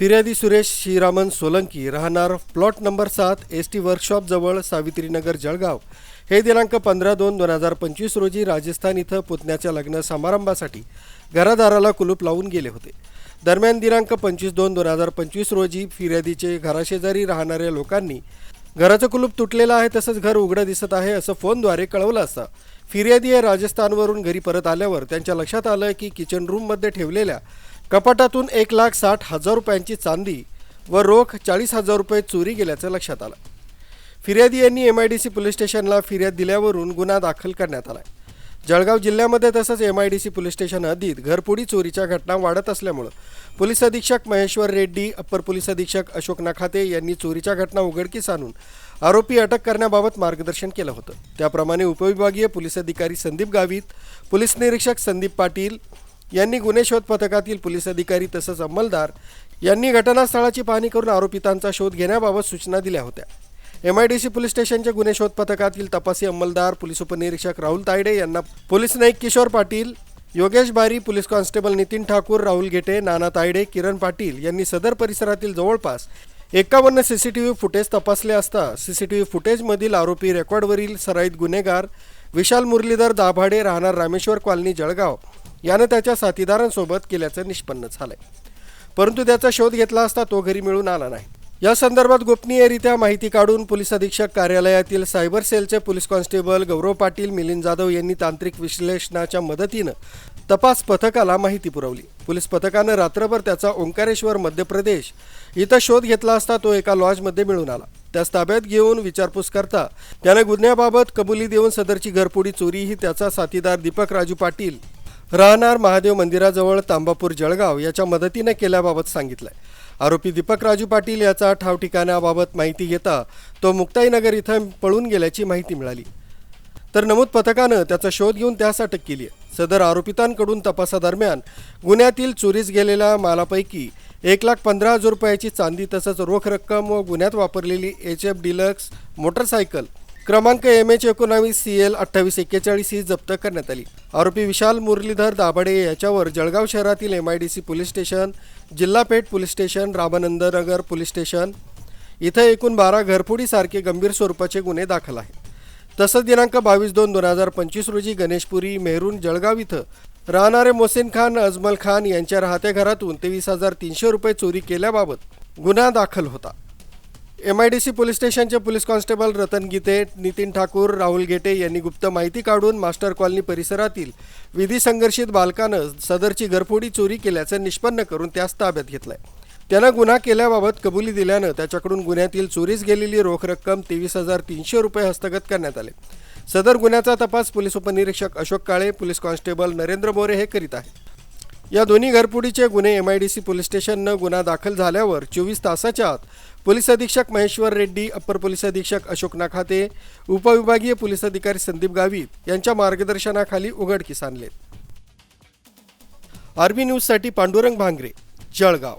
फिर्यादी सुरेश श्रीरामन सोलंकी राहणार plot number सात एस टी वर्कशॉपजवळ सावित्रीनगर जळगाव. हे दिनांक पंधरा दोन दोन हजार पंचवीस रोजी राजस्थान इथं पुतण्याच्या लग्न समारंभासाठी घरादाराला कुलूप लावून गेले होते. दरम्यान दिनांक पंचवीस दोन दोन हजार पंचवीस रोजी फिर्यादीचे घराशेजारी राहणाऱ्या लोकांनी घराचं कुलूप तुटलेलं आहे तसंच घर उघडं दिसत आहे असं फोनद्वारे कळवलं असता. फिर्यादी हे राजस्थानवरून घरी परत आल्यावर त्यांच्या लक्षात आलं की किचन रूममध्ये ठेवलेल्या कपाटातून एक लाख साठ हजार रुपयांची चांदी व रोख चाळीस हजार रुपये चोरी गेल्याचं लक्षात आलं. फिर्यादी यांनी M I D C police स्टेशनला फिर्याद दिल्यावरून गुन्हा दाखल करण्यात आला जळगाव जिल्ह्यामध्ये तसंच M I D C police station हद्दीत घरपुडी चोरीच्या घटना वाढत असल्यामुळं पोलीस अधीक्षक महेश्वर रेड्डी अप्पर पोलीस अधीक्षक अशोक नखाते यांनी चोरीच्या घटना उघडकीस आणून आरोपी अटक करण्याबाबत मार्गदर्शन केलं होतं. त्याप्रमाणे उपविभागीय पोलीस अधिकारी संदीप गावित पोलीस निरीक्षक संदीप पाटील यांनी गुन्हे शोध पथकातील पोलीस अधिकारी तसंच अंमलदार यांनी घटनास्थळाची पाहणी करून आरोपितांचा शोध घेण्याबाबत सूचना दिल्या होत्या. M I D C police स्टेशनच्या गुन्हे शोध पथकातील तपासी अंमलदार पोलीस उपनिरीक्षक राहुल तायडे यांना police Naik Kishor Patil Yogesh Bari police constable Nitin Thakur Rahul Gete Nana Taide Kiran Patil यांनी सदर परिसरातील जवळपास एकावन्न C C T V footage तपासले असता सी सी टी व्ही फुटेजमधील आरोपी रेकॉर्डवरील सराईत गुन्हेगार विशाल मुरलीधर दाभाडे राहणार रामेश्वर कॉलनी जळगाव यानं त्याच्या साथीदारांसोबत केल्याचं निष्पन्न झालंय. परंतु त्याचा शोध घेतला असता तो घरी मिळून आला नाही. या संदर्भात गोपनीयरित्या माहिती काढून पोलीस अधीक्षक कार्यालयातील सायबर सेलचे पोलीस कॉन्स्टेबल गौरव पाटील मिलिंद जाधव यांनी तांत्रिक विश्लेषणाच्या मदतीनं तपास पथकाला माहिती पुरवली. पोलीस पथकानं रात्रभर त्याचा ओंकारेश्वर मध्य प्रदेश इथं शोध घेतला असता तो एका लॉजमध्ये मिळून आला. त्यास ताब्यात घेऊन विचारपूस करता त्यानं गुन्ह्याबाबत कबुली देऊन सदरची घरपोडी चोरी ही त्याचा साथीदार दीपक राजू पाटील राहणार महादेव मंदिराजवळ तांबापूर जळगाव याच्या मदतीने केल्याबाबत सांगितलंय. आरोपी दीपक राजू पाटील याचा ठाव ठिकाणाबाबत माहिती घेता तो मुक्ताईनगर इथं पळून गेल्याची माहिती मिळाली. तर नमूद पथकानं त्याचा शोध घेऊन त्यास अटक केली आहे. सदर आरोपितांकडून तपासादरम्यान गुन्ह्यातील चोरीस गेलेल्या मालापैकी एक लाख पंधरा हजार रुपयाची चांदी तसंच रोख रक्कम व गुन्ह्यात वापरलेली एच एफ डिलक्स मोटरसायकल क्रमांक एम एच एकोणावीस सी एल अठ्ठावीस एक्केचाळीस ही जप्त करण्यात आली. आरोपी विशाल मुरलीधर दाभाडे याच्यावर जळगाव शहरातील M I D C police station Jilha Peth police station Ramanandnagar police station इथं एकूण बारा घरफोडीसारखे गंभीर स्वरूपाचे गुन्हे दाखल आहेत. तसंच दिनांक बावीस दोन दोन हजार पंचवीस रोजी गणेशपुरी मेहरून जळगाव इथं राहणारे मोहसिन खान अजमल खान यांच्या राहत्या घरातून तेवीस हजार तीनशे रुपये चोरी केल्याबाबत गुन्हा दाखल होता. M I D C police स्टेशनचे पोलीस कॉन्स्टेबल रतन गीते नितीन ठाकूर राहुल गेटे यांनी गुप्त माहिती काढून मास्टर कॉलनी परिसरातील विधी संघर्षित बालकानं सदरची घरफोडी चोरी केल्याचं निष्पन्न करून त्यास ताब्यात घेतलंय. त्यानं गुन्हा केल्याबाबत कबुली दिल्यानं त्याच्याकडून गुन्ह्यातील चोरीस गेलेली रोख रक्कम तेवीस हजार तीनशे रुपये हस्तगत करण्यात आले. सदर गुन्ह्याचा तपास पोलीस उपनिरीक्षक अशोक काळे पोलीस कॉन्स्टेबल नरेंद्र मोरे हे करीत आहेत. या दोन्ही घरपुडीचे गुन्हे M I D C police स्टेशननं गुन्हा दाखल झाल्यावर चोवीस तासाच्या आत पोलीस अधीक्षक महेश्वर रेड्डी अप्पर पोलीस अधीक्षक अशोक नाखाते उपविभागीय पोलीस अधिकारी संदीप गावित यांच्या मार्गदर्शनाखाली उघडकीस आणले आरबी न्यूजसाठी पांडुरंग भांगरे जळगाव.